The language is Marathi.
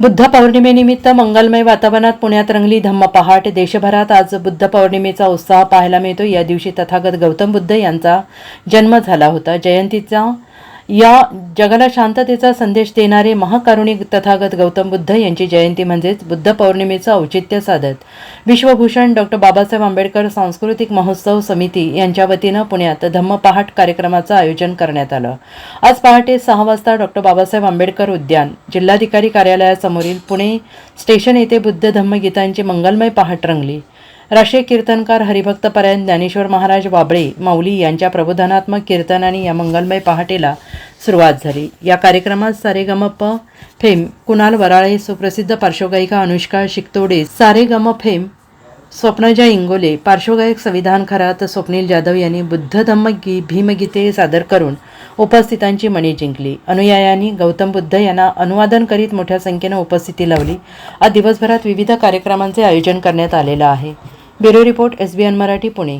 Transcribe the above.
बुद्ध पौर्णिमेनिमित्त मंगलमय वातावरणात पुण्यात रंगली धम्म पहाट देशभरात आज बुद्ध पौर्णिमेचा उत्साह पाहायला मिळतो. या दिवशी तथागत गौतम बुद्ध यांचा जन्म झाला होता. जयंतीचा या जगाला शांततेचा संदेश देणारे महाकारुणिक तथागत गौतम बुद्ध यांची जयंती म्हणजेच बुद्ध पौर्णिमेचं औचित्य साधत. विश्वभूषण डॉक्टर बाबासाहेब आंबेडकर सांस्कृतिक महोत्सव समिती यांच्या वतीनं पुण्यात धम्म पहाट कार्यक्रमाचं आयोजन करण्यात आलं. आज पहाटे सहा वाजता डॉक्टर बाबासाहेब आंबेडकर उद्यान जिल्हाधिकारी कार्यालयासमोरील पुणे स्टेशन येथे बुद्ध धम्मगीतांची मंगलमय पहाट रंगली. राष्ट्रीय कीर्तनकार हरिभक्त पर्यंत ज्ञानेश्वर महाराज बाबळे माऊली यांच्या प्रबोधनात्मक कीर्तनाने या मंगलमय पहाटेला सुरुवात झाली. या कार्यक्रमात सारेगमप फेम कुणाल वराळे सुप्रसिद्ध पार्श्वगायिका अनुष्का शिकतोडे सारेगम फेम स्वप्नजा इंगोले पार्श्वगायक संविधान खरात स्वप्नील जाधव यांनी बुद्ध धम्म गी भीमगीते सादर करून उपस्थितांची मणी जिंकली. अनुयायांनी गौतम बुद्ध यांना अनुवादन करीत मोठ्या संख्येनं उपस्थिती लावली. आज दिवसभरात विविध कार्यक्रमांचे आयोजन करण्यात आलेलं आहे. Bureau report S B N Marathi Pune.